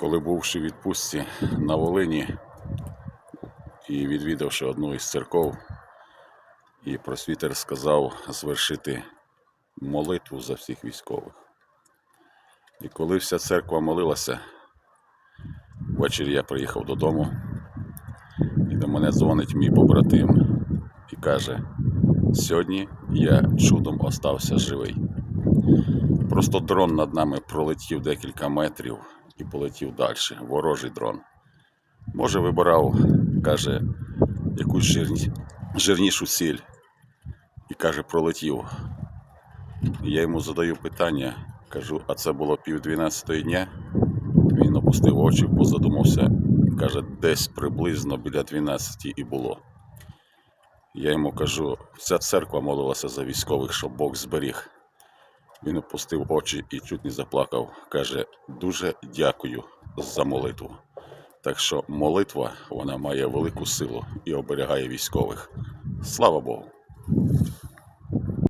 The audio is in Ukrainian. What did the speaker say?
коли бувши в відпустці на Волині і відвідавши одну із церков, і просвітер сказав звершити молитву за всіх військових. І коли вся церква молилася, ввечері я приїхав додому, і до мене дзвонить мій побратим і каже: сьогодні я чудом остався живий. Просто дрон над нами пролетів декілька метрів і полетів далі. Ворожий дрон. Може, вибирав, каже, якусь жирні, жирнішу сіль. І каже, пролетів. Я йому задаю питання, кажу, а це було пів дванадцятої дня. Він опустив очі, позадумався, каже, десь приблизно біля 12 і було. Я йому кажу, вся церква молилася за військових, щоб Бог зберіг. Він опустив очі і чуть не заплакав. Каже, дуже дякую за молитву. Так що молитва вона має велику силу і оберігає військових. Слава Богу!